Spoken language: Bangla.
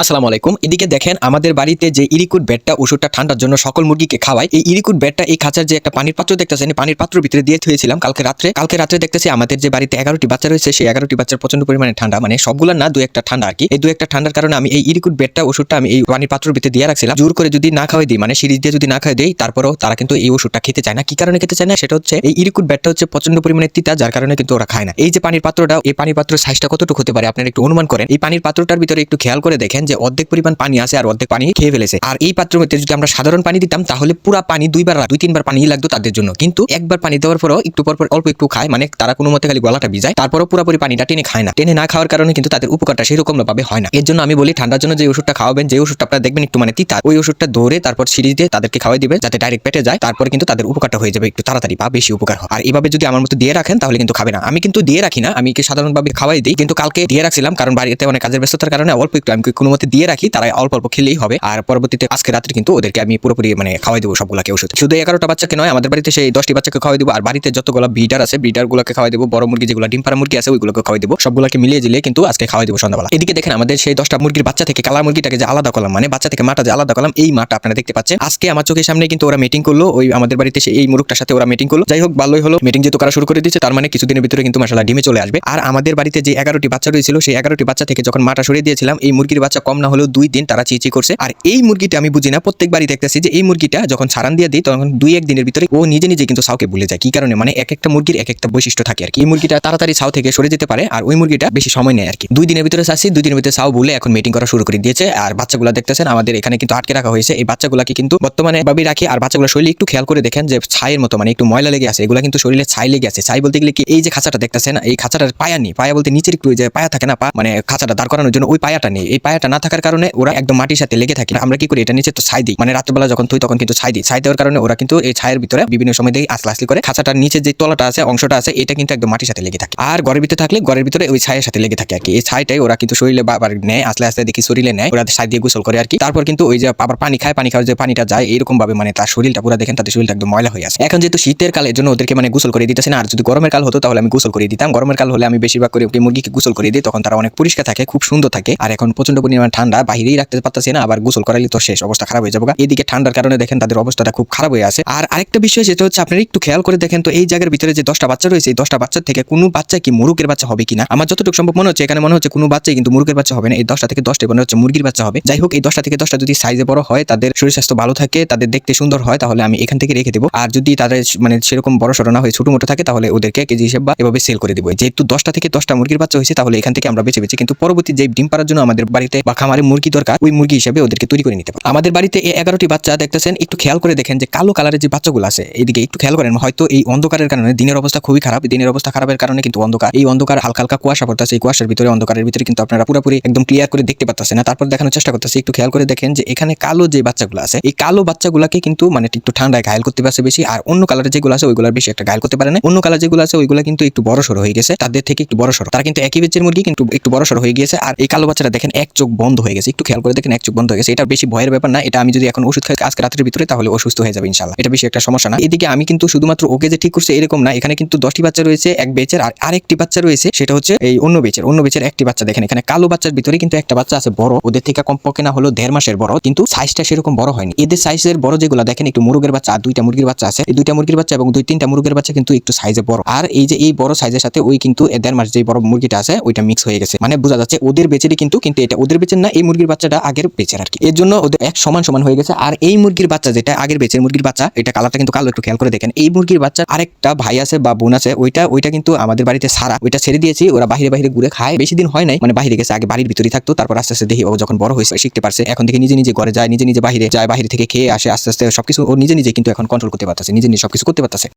আসসালামু আলাইকুম। এদিকে দেখেন আমাদের বাড়িতে যে ইরিকুট বেডটা ওষুধটা ঠান্ডার জন্য সকল মুরগিকে খাওয়ায় এই ইরিকুট বেডটা এই খাঁচার যে একটা পানির পাত্র দেখতেছেন পানির পাত্র ভিতরে দিয়ে থুয়েছিলাম কালকে রাত্রে। কালকে রাত্রে দেখতেছি আমাদের যে বাড়িতে এগারোটি বাচ্চা রয়েছে, সেই এগারোটি বাচ্চার প্রচণ্ড পরিমাণে ঠান্ডা। মানে সবগুলোর না দু একটা ঠান্ডা আর কি। এই দু একটা ঠান্ডার কারণে আমি এই ইরিকুট বেডটা ওষুধটা আমি এই পানির পাত্র ভিতরে দিয়ে রাখছিলাম। জোর করে যদি না খাওয়াই দিই মানে সিরিজ দিয়ে যদি না খাওয়াই দিই, তারপরেও তারা কিন্তু এই ওষুধটা খেতে চায় না। কি কারণে খেতে চায় না? সেটা হচ্ছে এই ইরিকুট বেডটা হচ্ছে প্রচণ্ড পরিমাণে তিতা, যার কারণে কিন্তু ওরা খায় না। এই যে পানির পাত্রটা, এই পানির পাত্রের সাইজটা কতটুকু হতে পারে? আপনারা একটু অনুমান করেন। এই পানির পাত্রটার ভিতরে একটু খেয়াল করে দেখেন। যে অর্ধেক পরিমাণ পানি আছে আর অর্ধেক পানি খেয়ে ফেলেছে। আর এই পাত্রের মধ্যে যদি আমরা সাধারণ পানি দিতাম, তাহলে পুরো পানি দুইবার দুই, তিনবার পানি লাগতো তাদের জন্য। কিন্তু একবার পানি দেওয়ার পরও একটু পর পর অল্প একটু খায় মানে তারা কোনো মতে খালি গলাটা ভিজায়, তারপরও পুরোপুরি পানিটা টেনে খায় না। টেনে না খাওয়ার কারণে কিন্তু তাদের উপকারটা সেরকম ভাবে হয় না। এর জন্য আমি বলি, ঠান্ডার জন্য যে ওষুধটা খাওয়াবেন, যে ওষুধটা আপনারা দেখবেন একটু মানে তিতা, ওই ওষুধটা ধরে তারপর সিরিজ দিয়ে তাদেরকে খাওয়াই দিবে যাতে ডাইরেক্ট পেটে যায়, তারপর কিন্তু তাদের উপকারটা হয়ে যাবে, একটু তাড়াতাড়ি বা বেশি উপকার হয়। আর এইভাবে যদি আমার মতো দিয়ে রাখেন, তাহলে কিন্তু খাবে না। আমি কিন্তু দিয়ে রাখি না, আমি সাধারণভাবে খাওয়াই দিই, কিন্তু কালকে দিয়ে রাখছিলাম, কারণ বাড়িতে অনেক কাজের ব্যস্ততার কারণে অল্প একটু, আমি কোনো মতে দিয়ে রাখি তারা অল্প অল্প খেলেই হবে। আর পরবর্তীতে আজকে রাত্রে কিন্তু ওদেরকে আমি পুরোপুরি মানে খাওয়াই দেবো সবগুলোকে ওষুধ। শুধু এগারোটা বাচ্চাকে নয়, আমাদের বাড়িতে সেই দশটি বাচ্চাকে খাওয়াই দেবো। আর বাড়িতে যতগুলো ব্রিডার আছে ব্রিডার গুলোকে খাওয়াই দেবো। বড় মুরগি যেগুলো, ডিম পাড়া মুরগি আছে, ওইগুলোকে খাওয়াই দেবো। সবগুলোকে মিলিয়ে দিলে কিন্তু আজকে খাওয়াই দেবো সন্ধ্যাবেলা। এদিকে দেখেন, আমাদের সেই দশটা মুরগির বাচ্চা থেকে কালা মুরগিটাকে যে আলাদা করলাম মানে বাচ্চা থেকে মাটা যে আলাদা করলাম এই মাটা আপনারা দেখতে পাচ্ছেন। আজকে আমার চোখের সামনে কিন্তু ওরা মিটিং করল। ওই আমাদের বাড়িতে সেই এই মুরগটার সাথে ওরা মিটিং করল। যাই হোক, ভালোই হলো। মিটিং যেহেতু করা শুরু করে দিচ্ছে তার মানে কিছুদিনের ভিতরে কিন্তু মাসালা ডিমে চলে আসবে। আর আমাদের বাড়িতে যে এগারোটি বাচ্চা রয়েছিল, সেই এগারোটি বাচ্চা থেকে যখন মাটা সরিয়ে দিয়েছিলাম, এই মুরগির বাচ্চা কম না হলেও দুই দিন তারা চিচি করছে। আর এই মুরগিটা আমি বুঝি না, প্রত্যেকবারই দেখতেছি যে এই মুরগিটা যখন ছাড়ান দিয়ে দিই তখন দুই এক দিনের ভিতরে ও নিজে নিজে কিন্তু সাউকে ভুলে যায়। কি কারণে? মানে এক একটা মুরগির এক একটা বৈশিষ্ট্য থাকে আর কি। এই মুরগিটা তাড়াতাড়ি সাউ থেকে সরে যেতে পারে আর ওই মুরগিটা বেশি সময় নেয় আর কি। দুই দিনের ভিতরে চাচ্ছি দুই দিনের ভিতরে সাউ বলে এখন মিটিং করা শুরু করে দিয়েছে। আর বাচ্চাগুলো দেখতেছেন, আমাদের এখানে কিন্তু আটকে রাখা হয়েছে। এই বাচ্চাগুলোকে কিন্তু বর্তমানে ভাবে রাখি। আর বাচ্চাগুলো শরীরে একটু খেয়াল করে দেখেন যে ছাইয়ের মতো মানে একটু ময়লা লেগে আছে। এগুলো কিন্তু শরীরে ছাই লেগে আছে। ছাই বলতে গেলে কি এই যে খাঁচাটা দেখতেছেন, এই খাঁচাটার পায়া নেই। পায়া বলতে নিচের একটু যে পায়া থাকে না পা মানে খাঁচাটা দাঁড় করানোর জন্য ওই পায়াটা নেই। এই পায়াটা না থাকার কারণে ওরা একদম মাটির সাথে লেগে থাকে। আমরা কি করি? এটা নিচে তো ছাই দিই। মানে রাত্রবেলা যখন থুই তখন কিন্তু ছাই দিই। ছাই দেওয়ার কারণে ওরা কিন্তু এই ছায়ের ভিতরে বিভিন্ন সময় দিয়ে আসলে আসলে করে খাঁচাটার নিচে যে তলাটা আছে, অংশটা আছে, এটা কিন্তু একদম মাটির সাথে লেগে থাকে। আর ঘরের ভিতরে থাকলে ঘরের ভিতরে ওই ছায়ের সাথে লেগে থাকে আর কি। এই ছাইটাই ওরা কিন্তু শরীরে বাবার নেয় আসলে আসলে দেখি শরীরে নেয়, ওরা ছাই দিয়ে গোসল করে আর কি। তারপর কিন্তু ওই যে আবার পানি খায়, পানি খাওয়ার যে পানিটা যায় এরকম ভাবে মানে তার শরীরটা পুরো দেখেন, তাদের শরীরটা একদম ময়লা হয়ে আছে। এখন যেহেতু শীতের কালের জন্য ওদেরকে মানে গোসল করে দিতেছে না। আর যদি গরমের কাল হতো, তাহলে আমি গোসল করে দিতাম। গরমের কাল হলে আমি বেশিরভাগ করে মুরগিকে গোসল করে দিই, তখন তারা অনেক পরিষ্কার থাকে, খুব সুন্দর থাকে। আর এখন প্রচণ্ড পরিমাণ ঠান্ডা বাইরেই রাখতে পারতেছে না, আবার গোসল করালে তো শেষ, অবস্থা খারাপ হয়ে যাবে এদিকে ঠান্ডার কারণে দেখেন তাদের অবস্থাটা খুব খারাপ হয়ে আছে। আর আরেকটা বিষয় যেটা হচ্ছে, আপনারা একটু খেয়াল করে দেখেন তো, এই জায়গার ভিতরে যে দশটা বাচ্চা রয়েছে, এই দশটা বাচ্চার থেকে কোনো বাচ্চা কি মুরুকের বাচ্চা হবে কিনা? আমার যতটুকু সম্ভব মনে হচ্ছে, এখানে মনে হচ্ছে কোনো বাচ্চাই কিন্তু মুরগের বাচ্চা হবে না। এই দশটা থেকে দশটা মনে হচ্ছে মুরগির বাচ্চা হবে। যাই হোক, এই দশটা থেকে দশটা যদি সাইজে বড় হয়, তাদের শরীর স্বাস্থ্য ভালো থাকে, তাদের দেখতে সুন্দর হয়, তাহলে আমি এখান থেকে রেখে দেবো। আর যদি তাদের মানে সেরকম বড় সড়ো না হয়ে ছোট মোটো থাকে, তাহলে ওদেরকে কেজি হিসেবে বা এভাবে সেল করে দেবো। যেহেতু দশটা থেকে দশটা মুরগির বাচ্চা হয়েছে, তাহলে এখান থেকে আমরা বেছে বেছে কিন্তু পরবর্তী যে ডিম পাড়ার জন্য আমাদের বাড়িতে বা খামারে মুরগি দরকার, ওই মুরগি হিসেবে ওদেরকে তৈরি করে নিতে পারে। আমাদের বাড়িতে এই এগারোটি বাচ্চা দেখতেছেন, একটু খেয়াল করে দেখেন যে কালো কালারের যে বাচ্চাগুলো আছে এইদিকে একটু খেয়াল করেন, হয়তো এই অন্ধকারের কারণে দিনের অবস্থা খুবই খারাপ। দিনের অবস্থা খারাপের কারণে কিন্তু অন্ধকার, এই অন্ধকার হালকা হালকা কুয়াশা পড়তেছে, এই কুয়াশার ভিতরে, অন্ধকারের ভিতরে কিন্তু আপনারা পুরোপুরি একদম ক্লিয়ার করে দেখতে পাচ্ছেন না। তারপর দেখানোর চেষ্টা করতেছে, একটু খেয়াল করে দেখেন যে এখানে কালো যে বাচ্চাগুলো আছে, এই কালো বাচ্চাগুলোকে কিন্তু মানে একটু ঠান্ডায় ঘায়ল করতে পারছে বেশি, আর অন্য কালারের যেগুলো আছে ওইগুলোর বেশি একটা ঘায়ল করতে পারে না। অন্য কালার যেগুলো আছে, ওইগুলো কিন্তু একটু বড় সড়ো হয়ে গেছে, তাদের থেকে একটু বড় সড়ো তারা কিন্তু একই বেচের মুরগি কিন্তু একটু বড় সড়ো হয়ে গিয়েছে, আর এই কালো বাচ্চাটা দেখেন, এক চোখ বন্ধ হয়ে গেছে। একটু খেয়াল করে দেখেন, এক চোখ বন্ধ হয়ে গেছে। এটা বেশি ভয়ের ব্যাপার না। এটা আমি যদি এখন ওষুধ খাই, আজকে রাতের ভিতরে, তাহলে অসুস্থ হয়ে যাবে ইনশাল্লাহ এটা বেশি একটা সমস্যা না। এদিকে আমি কিন্তু শুধুমাত্র ওকে যে ঠিক করছে এরকম না। এখানে কিন্তু দশটি বাচ্চা রয়েছে, এক বেচের আর আরেকটি বাচ্চা রয়েছে, সেটা হচ্ছে এই অন্য বেচের। অন্য বেচের একটি বাচ্চা দেখেন, এখানে কালো বাচ্চার ভিতরে কিন্তু একটা বাচ্চা আছে বড়। ওদের থেকে কমপক্ষে না হলো দেড় মাসের বড়, কিন্তু সাইজটা সেরকম বড় হয়নি। এদের সাইজের বড় যেগুলো দেখেন, একটু মুরগের বাচ্চা আর দুইটা মুরগির বাচ্চা আছে। এই দুইটা মুরগির বাচ্চা এবং দুই তিনটা মুরগের বাচ্চা কিন্তু একটু সাইজে বড়। আর এই যে এই বড় সাইজের সাথে ওই কিন্তু দেড় মাস যে বড় মুরগিটা আছে, ওইটা মিক্স হয়ে গেছে। মানে বোঝা যাচ্ছে ওদের বেচেরই কিন্তু কিন্তু এটা ওদের বেচের না এই মুরগির বাচ্চাটা আগের বেচের আর কি। এর জন্য ওদের এক সমান সমান হয়ে গেছে। আর এই মুরগির বাচ্চা যেটা আগের বেচের মুরগির বাচ্চা, এটা কালারটা কিন্তু কালো, একটু খেয়াল করে দেখেন। এই মুরগির বাচ্চা আরেকটা ভাই আছে বা বোন আছে, ওইটা ওইটা কিন্তু আমাদের বাড়িতে সারা। ওইটা ছেড়ে দিয়েছি, ওরা বাইরে বাইরে ঘুরে খায়। বেশি দিন হয় নাই মানে বাইরে গেছে, আগে বাড়ির ভিতরেই থাকতো, তারপর আস্তে আস্তে দেখি ও যখন বড় হয়েছে, শিখতে পারছে। এখন থেকে নিজে নিজে ঘরে যায়, নিজে নিজে বাইরে যায় বাইরে থেকে খেয়ে আসে, আস্তে আস্তে সবকিছু ও নিজে নিজে কিন্তু এখন কন্ট্রোল করতে পারতেছে, নিজে নিজে সবকিছু করতে পারতেছে।